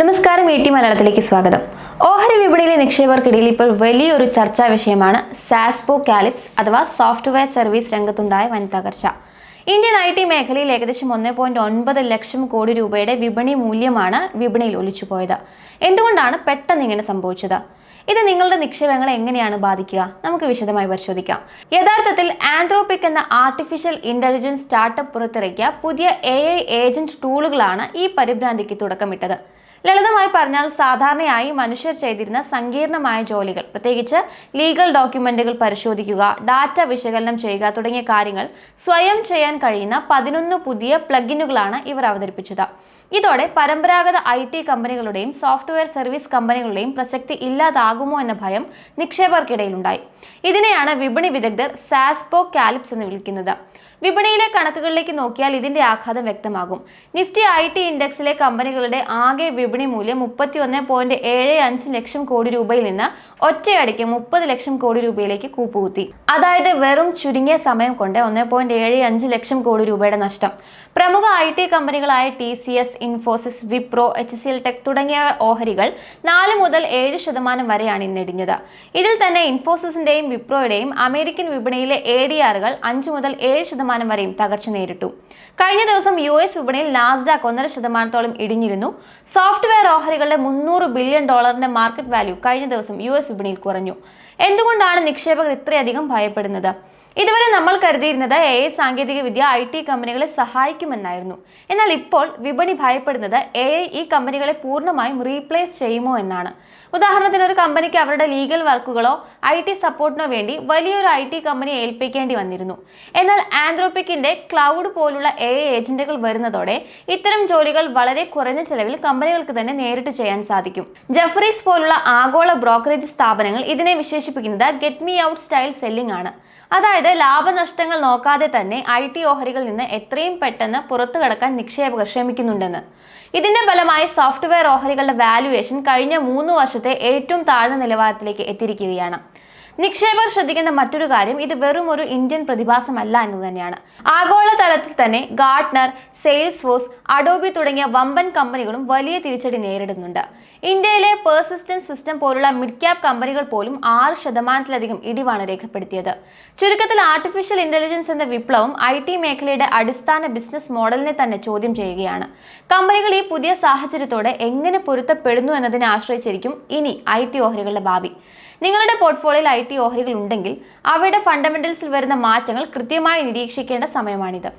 നമസ്കാരം A T മലയാളത്തിലേക്ക് സ്വാഗതം. ഓഹരി വിപണിയിലെ നിക്ഷേപകർക്കിടയിൽ ഇപ്പോൾ വലിയൊരു ചർച്ചാ വിഷയമാണ് സാസ്പോ കാലിപ്സ് അഥവാ സോഫ്റ്റ്വെയർ സർവീസ് രംഗത്തുണ്ടായ വൻ തകർച്ച ഇന്ത്യൻ ഐ ടി മേഖലയിൽ ഏകദേശം ഒന്ന് പോയിന്റ് ഒൻപത് ലക്ഷം കോടി രൂപയുടെ വിപണി മൂല്യമാണ് വിപണിയിൽ ഒലിച്ചുപോയത്. എന്തുകൊണ്ടാണ് പെട്ടെന്ന് ഇങ്ങനെ സംഭവിച്ചത്? ഇത് നിങ്ങളുടെ നിക്ഷേപങ്ങളെ എങ്ങനെയാണ് ബാധിക്കുക? നമുക്ക് വിശദമായി പരിശോധിക്കാം. യഥാർത്ഥത്തിൽ ആന്ത്രോപിക് എന്ന ആർട്ടിഫിഷ്യൽ ഇന്റലിജൻസ് സ്റ്റാർട്ടപ്പ് പുറത്തിറക്കിയ പുതിയ എ ഐ ഏജന്റ് ടൂളുകളാണ് ഈ പരിഭ്രാന്തിക്ക് തുടക്കമിട്ടത്. ലളിതമായി പറഞ്ഞാൽ സാധാരണയായി മനുഷ്യർ ചെയ്തിരുന്ന സങ്കീർണമായ ജോലികൾ പ്രത്യേകിച്ച് ലീഗൽ ഡോക്യുമെന്റുകൾ പരിശോധിക്കുക ഡാറ്റ വിശകലനം ചെയ്യുക തുടങ്ങിയ കാര്യങ്ങൾ സ്വയം ചെയ്യാൻ കഴിയുന്ന പതിനൊന്ന് പുതിയ പ്ലഗിനുകളാണ് ഇവർ അവതരിപ്പിച്ചത്. ഇതോടെ പരമ്പരാഗത ഐ ടി കമ്പനികളുടെയും സോഫ്റ്റ്വെയർ സർവീസ് കമ്പനികളുടെയും പ്രസക്തി ഇല്ലാതാകുമോ എന്ന ഭയം നിക്ഷേപകർക്കിടയിലുണ്ടായി. ഇതിനെയാണ് വിപണി വിദഗ്ധർ സാസ്പോ കാലിപ്സ് എന്ന് വിളിക്കുന്നത്. വിപണിയിലെ കണക്കുകളിലേക്ക് നോക്കിയാൽ ഇതിന്റെ ആഘാതം വ്യക്തമാകും. നിഫ്റ്റി ഐ ടി ഇൻഡെക്സിലെ കമ്പനികളുടെ ആകെ വിപണി മൂല്യം മുപ്പത്തി ഒന്ന് പോയിന്റ് ഏഴ് അഞ്ച് ലക്ഷം കോടി രൂപയിൽ നിന്ന് ഒറ്റയടിക്ക് മുപ്പത് ലക്ഷം കോടി രൂപയിലേക്ക് കൂപ്പുകുത്തി. അതായത് വെറും ചുരുങ്ങിയ സമയം കൊണ്ട് ഒന്ന് പോയിന്റ് ഏഴ് അഞ്ച് ലക്ഷം കോടി രൂപയുടെ നഷ്ടം. പ്രമുഖ I T കമ്പനികളായ T C S Infosys Wipro H C L tech തുടങ്ങിയ ഓഹരികൾ നാല് മുതൽ ഏഴ് ശതമാനം വരെയാണ് ഇന്നിടിഞ്ഞത് ഇതിൽ തന്നെ ഇൻഫോസിസിന്റെയും വിപ്രോയുടെയും അമേരിക്കൻ വിപണിയിലെ എ ഡി ആറുകൾ അഞ്ച് മുതൽ ഏഴ് ശതമാനം വരെയും തകർച്ച നേരിട്ടു. കഴിഞ്ഞ ദിവസം യു എസ് വിപണിയിൽ നാസ്ഡാക്ക് ഒന്നര ശതമാനത്തോളം ഇടിഞ്ഞിരുന്നു. സോഫ്റ്റ്വെയർ ഓഹരികളുടെ മുന്നൂറ് ബില്യൺ ഡോളറിന്റെ മാർക്കറ്റ് വാല്യൂ കഴിഞ്ഞ ദിവസം യു എസ് വിപണിയിൽ കുറഞ്ഞു. എന്തുകൊണ്ടാണ് നിക്ഷേപകർ ഇത്രയധികം ഭയപ്പെടുന്നത്? ഇതുവരെ നമ്മൾ കരുതിയിരുന്നത് എ ഐ സാങ്കേതിക വിദ്യ ഐ ടി കമ്പനികളെ സഹായിക്കുമെന്നായിരുന്നു. എന്നാൽ ഇപ്പോൾ വിപണി ഭയപ്പെടുന്നത് എ ഐ ഈ കമ്പനികളെ പൂർണമായും റീപ്ലേസ് ചെയ്യുമോ എന്നാണ്. ഉദാഹരണത്തിന് ഒരു കമ്പനിക്ക് അവരുടെ ലീഗൽ വർക്കുകളോ ഐ ടി സപ്പോർട്ടിനോ വേണ്ടി വലിയൊരു ഐ ടി കമ്പനിയെ ഏൽപ്പിക്കേണ്ടി വന്നിരുന്നു. എന്നാൽ ആന്ത്രോപിക്കിന്റെ ക്ലൗഡ് പോലുള്ള എ ഐ ഏജന്റുകൾ വരുന്നതോടെ ഇത്തരം ജോലികൾ വളരെ കുറഞ്ഞ ചെലവിൽ കമ്പനികൾക്ക് തന്നെ നേരിട്ട് ചെയ്യാൻ സാധിക്കും. ജഫറീസ് പോലുള്ള ആഗോള ബ്രോക്കറേജ് സ്ഥാപനങ്ങൾ ഇതിനെ വിശേഷിപ്പിക്കുന്നത് get me out style selling ആണ്. അതായത് ലാഭനഷ്ടങ്ങൾ നോക്കാതെ തന്നെ ഐ ടി ഓഹരികളിൽ നിന്ന് എത്രയും പെട്ടെന്ന് പുറത്തു കടക്കാൻ നിക്ഷേപകർ ശ്രമിക്കുന്നുണ്ടെന്ന്. ഇതിന്റെ ഫലമായി സോഫ്റ്റ്വെയർ ഓഹരികളുടെ വാല്യുവേഷൻ കഴിഞ്ഞ മൂന്ന് വർഷത്തെ ഏറ്റവും താഴ്ന്ന നിലവാരത്തിലേക്ക് എത്തിയിരിക്കുകയാണ്. നിക്ഷേപകർ ശ്രദ്ധിക്കേണ്ട മറ്റൊരു കാര്യം ഇത് വെറും ഒരു ഇന്ത്യൻ പ്രതിഭാസമല്ല എന്ന് തന്നെയാണ്. ആഗോളതലത്തിൽ തന്നെ ഗാർട്ട്നർ സെയിൽസ് ഫോഴ്സ് അഡോബി തുടങ്ങിയ വമ്പൻ കമ്പനികളും വലിയ തിരിച്ചടി നേരിടുന്നുണ്ട്. ഇന്ത്യയിലെ പേഴ്സിസ്റ്റൻസ് സിസ്റ്റം പോലുള്ള മിഡ് ക്യാപ് കമ്പനികൾ പോലും ആറ് ശതമാനത്തിലധികം ഇടിവാണ് രേഖപ്പെടുത്തിയത്. ചുരുക്കത്തിൽ ആർട്ടിഫിഷ്യൽ ഇന്റലിജൻസ് എന്ന വിപ്ലവം ഐ ടി മേഖലയുടെ അടിസ്ഥാന ബിസിനസ് മോഡലിനെ തന്നെ ചോദ്യം ചെയ്യുകയാണ്. കമ്പനികൾ ഈ പുതിയ സാഹചര്യത്തോടെ എങ്ങനെ പൊരുത്തപ്പെടുന്നു എന്നതിനെ ആശ്രയിച്ചിരിക്കും ഇനി ഐ ടി ഓഹരികളുടെ ഭാവി. നിങ്ങളുടെ പോർട്ട്ഫോളിയോയിൽ ഐ ടി ഓഹരികൾ ഉണ്ടെങ്കിൽ അവയുടെ ഫണ്ടമെന്റൽസിൽ വരുന്ന മാറ്റങ്ങൾ കൃത്യമായി നിരീക്ഷിക്കേണ്ട സമയമാണിത്.